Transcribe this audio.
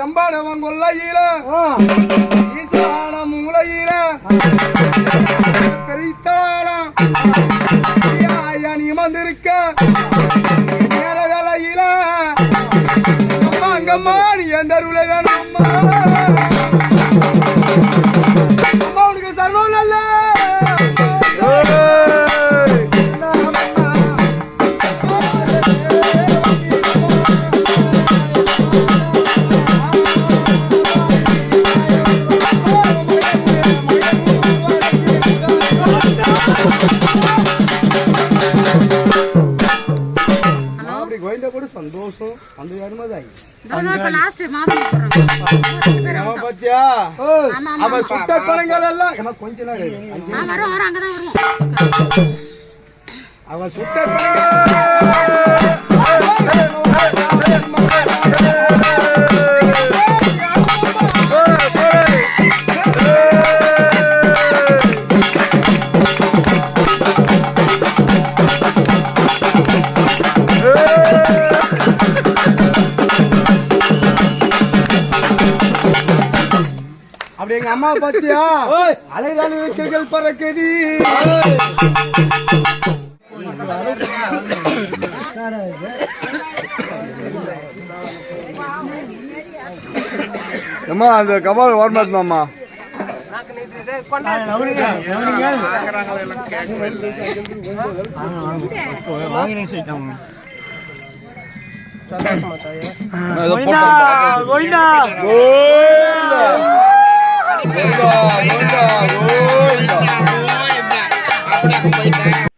தேவன் கொல்லையில ஈசான மூலையில. பெரித்தாளம் ஐயா ஐயா நீ வந்திருக்க நேர வேலையில அம்மா அங்கம்மா நீ எந்த அருளை வேணும் அம்மா கோயந்த கூட சந்தோஷம். அந்த. அவன் பாத்தியா? ஆமா, அவன் சுத்த எல்லாம் கொஞ்ச நாள் வருவோம். அவன் சுத்த பழங்கள் அப்படி எங்க அம்மா பாத்தியா அலைதான வைக்கல்கள் பறக்குது. அம்மா அந்த கபால் வரமாட்டோம்மா கோயிந்தா கோயிந்தா போயிட்டேன்